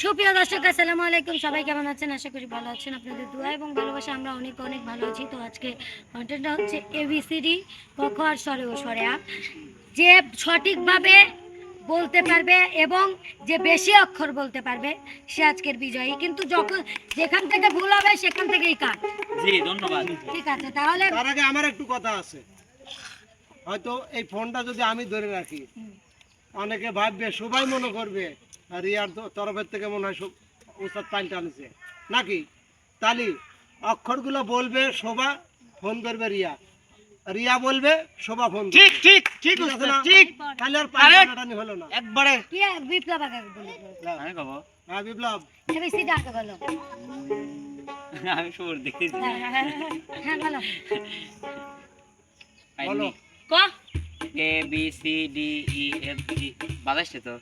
সুপ্রিয় দর্শক আসসালামু আলাইকুম। সবাই কেমন আছেন? আশা করি ভালো আছেন। আপনাদের দোয়া এবং ভালোবাসা আমরা অনেক অনেক ভালো আছি। তো আজকে কন্টেন্টটা হচ্ছে এবিসিডি কখ আর স্বরে ও স্বরে আ। যে সঠিকভাবে বলতে পারবে এবং যে বেশি অক্ষর বলতে পারবে সে আজকের বিজয়ী। কিন্তু যখন যেখান থেকে ভুল হবে সেখান থেকেই কাট। জি ধন্যবাদ। ঠিক আছে তাহলে তার আগে আমার একটু কথা আছে। হয়তো এই ফোনটা যদি আমি ধরে রাখি অনেকে ভাববে সবাই মনে করবে রিয়ার তরফের থেকে মনে হয় সব- উস্তাদ পানি টানছে নাকি? তালি অক্ষরগুলো বলবে শোভা ফোন করবে রিয়া। রিয়া বলবে শোভা ফোন ঠিক ঠিক ঠিক ঠিক আছে না? ঠিক। তাহলে আর পানি টানাটানি হলো না। একবারে। কি বিপ্লব আগে বলে আমি কব? হ্যাঁ বিপ্লব। এবিসিডি আগে বলো। আমি সুর দেখেছি হ্যাঁ, হ্যাঁ, হ্যাঁ বলো। বলো। ক? A B C D E F G বাজাইছে তো?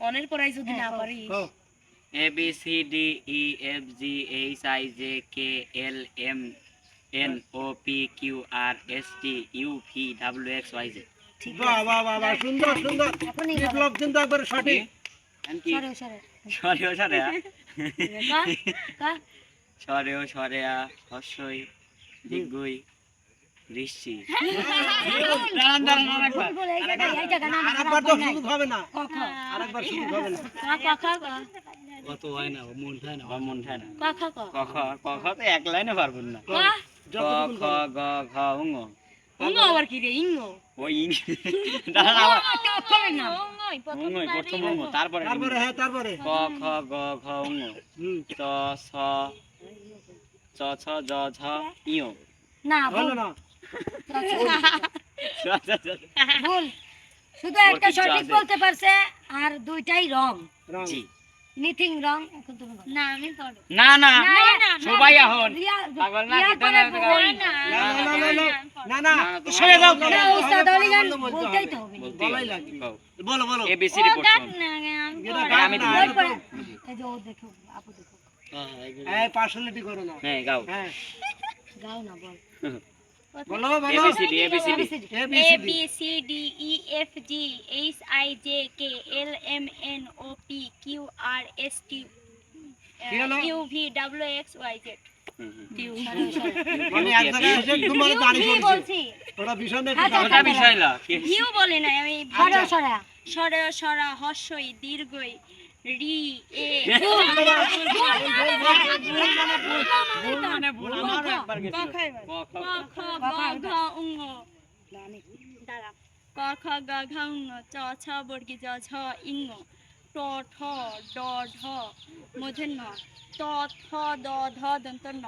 অনের যদি না পারি A B C D E F G H I J K L M N O P Q R S T U V W X Y Z বাহ বাহ বাহ বাহ সুন্দর সুন্দর। বিপ্লব কিন্তু একবার সঠিক। সরে সরে। সরে সরে আ। ক ক সরে ও সরে আ হর্ষই দিগ্গুই দৃষ্টি দাঁড়ান দাঁড়ান আরেকবার বল, এই জায়গায়, এই জায়গায়, না, না, আরেকবার তো আরেকবার নাই। সুযোগ হবে না ক, খ। আরেকবার সুযোগ হবে না ক, ক, খ, ক। কত হয় না মন থাকে না মন থাকে না ক, খ, ক। ক খ ক খ তো এক লাইনে পারব না ক, ক খ গ ঘ আবার কি রে ইঙ্গো ওই প্রথম উঙ তারপরে তারপরে হ্যাঁ তারপরে ক খ গ ঘ চ ছ চ ছ জ ঝ ইয় না, ভুল, না ভুল। শুধু একটা সঠিক বলতে পারছে আর দুইটাই রং রং। জি নিথিং রং। না আমি না না না, না, সবাই এখন পাগল না, না, বল না, না। সরে যাও না। উস্তাদ আলী। বলতেই তো হবে। বলাই। বলো বলো হ্যাঁ, আমি দেখো, আপু পার্সোনালিটি করো না। হ্যাঁ গাও। হ্যাঁ। গাও না, বল। বলো বলো। B C D A B C D ABCD A B A C B C D E F G H I J K L M N O P Q R S T V W X Y Z দীর্ঘই। রি এ আমারও একবার গেছিল। ক, খ, ক খ গ ঘ উঙ দাঁড়া ক খ গ ঘ উঙ চ ছ বর্গি জ ঝ ইঙ ট ঠ ড ঢ মূর্ধন্য ত থ দ ধ দন্ত ন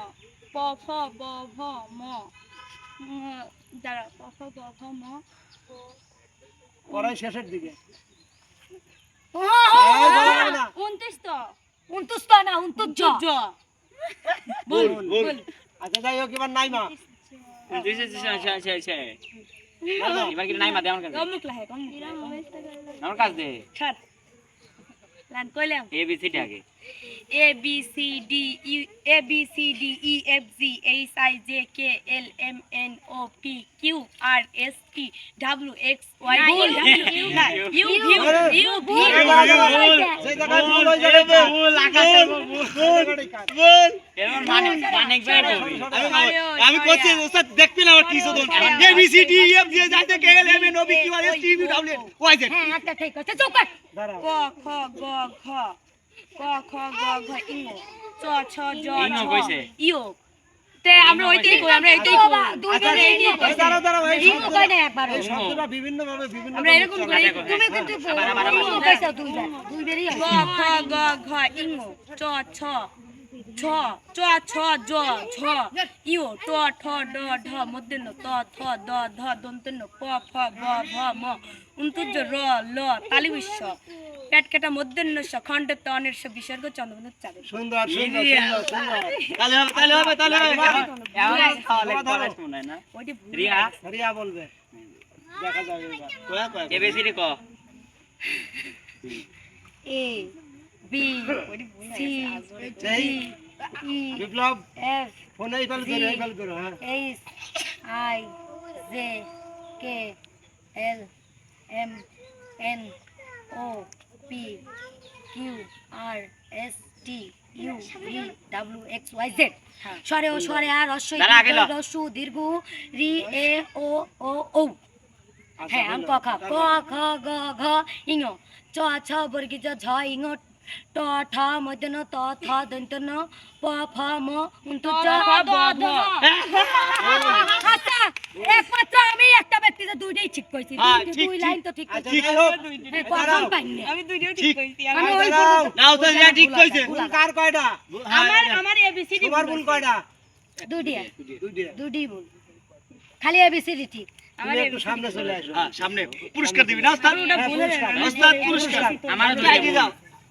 প ফ ব ভ ম দাঁড়া প ফ ব ভ ম পড়াই শেষের দিকে ও, এই বলো বলো না উনত্রিশ তো না, বল বল আচ্ছা যাই হোক এবার নাই মা দিস ইজ সে সে সে এবার কি নাই মা দে আমার কাছে? মুখ লাহে কম আমার কাছে দে। ছাড়। লান কইলাম। এ বি সি আগে। A B C D E A B C D E F G H I J K L M N O P Q R S T W X Y U U U V এই জায়গায় সেই জায়গায় ভুল ওই জায়গায় কাট। ভুল আকাশে ভুল ওই জায়গায় কাট। এবার মানে মানে একবার বলবি আমি করছি ওস্তাদ দেখবি না আমার কি শুধু A B C D E F G যাইতে K L M N O P Q R S T U W Y Z হ্যাঁ, আচ্ছা, ঠিক আছে, চুপ কর। ক খ গ ঘ ক খ গ ঘ ইং চ ছ জ ইং ছ কইছে? ইও তে আমরা ওইটাই কই আমরা এটাই তো কই বা- দুই বেলা এগিয়ে এই গেছে। দাঁড়াও দাঁড়াও এই ইংও কয় না একবারও। এই শব্দটা বিভিন্ন ভাবে বিভিন্ন আমরা এরকম করি তুমি কিন্তু ইংও কইছো দুইবার। দুইবারই গ। খ গ ঘ ইং চ ছ ছ চ ছ জ ঝ ইও ট ঠ ড ঢ মধ্যন্য ত থ দ ধ দন্তন্য প ফ ব ভ ম উন্তুজ র ল তালি বিশ্ব পেট কেটা মধ্যন্য খণ্ড তনের বিসর্গ চন্দ্রবন্ধ চাবে সুন্দর সুন্দর বলবে। দেখা যাবে এবার। কয়া কয়া এ বি সি ক বিপ্লব F, ফোনে এই ফেল করো এই ফেল করো হ্যাঁ। H, I J K L M N O P Q R S T U V W X Y Z স্বরে ও স্বরে আর ল। রস্যু দীর্ঘ রি এ ও ও ও আচ্ছা, হ্যাঁ আম ক খ ক খ গ ঘ ইঙ চ ছ বর্গি জ ঝ ইঙ ট ঠ মধ্যন ত থ দন্তন প ফ ম উন্ত চ। আচ্ছা একমাত্র আমি একটা দুইটাই ঠিক কইছি দুই- ঠিক, দুই লাইন তো ঠিক কইছি যাই হোক, প্রথম পাইনি আমি দুইটাও ঠিক। ঠিক কইছি আমি ওই নাও তো এটা ঠিক কইছে ভুল কার কয়টা আমার আমার এবিসিডি তোমার ভুল কয়টা দুইটা দুইটা দুইটাই বল খালি এবিসিডি ঠিক সামনে চলে আসো সামনে পুরস্কার দিবি না ওস্তাদ পুরস্কার। ওস্তাদ পুরস্কার আমারও যাই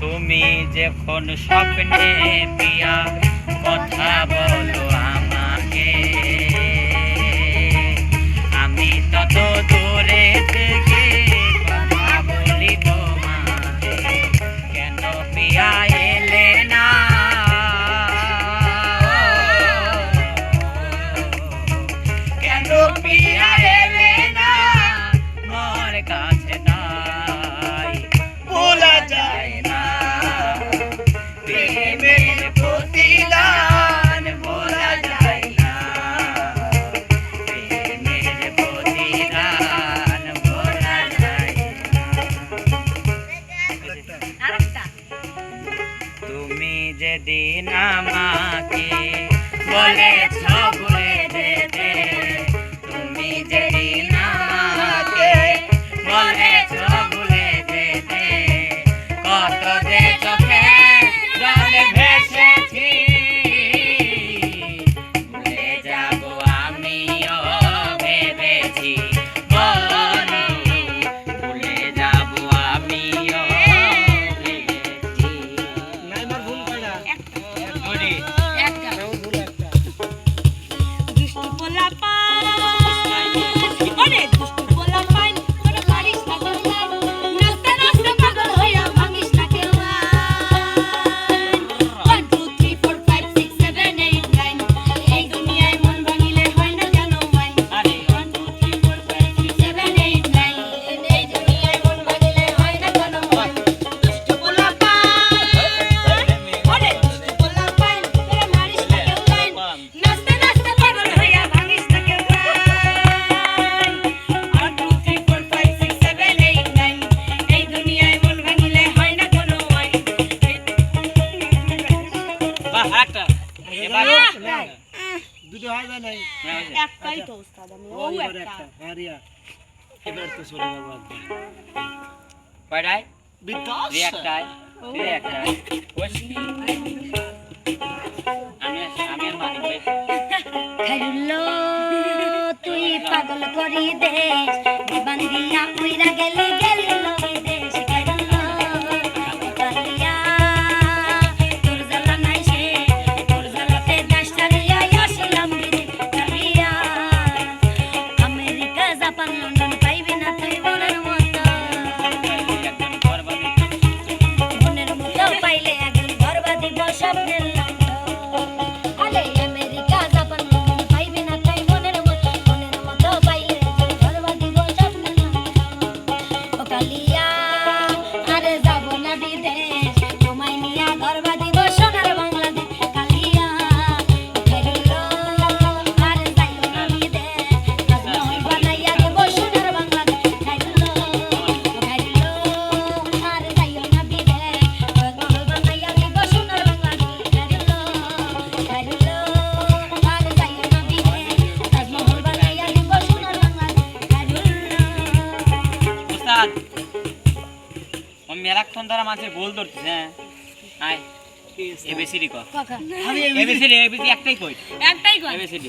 তুমি যখন স্বপ্নে পিয়া কথা বলো আমাকে আমি তত দূরে থেকে Santa Cruz. একটাই তো আমি ও একটা। এবার তো তুই তুই পাগল করি দে বান্দিয়া কইরা গেলি গেলি। এখন তারা মাছের গোল ধরছে হ্যাঁ? আয় এবিসিডি কর। এবিসিডি এবিসিডি একটাই কই? একটাই কই? এবিসিডি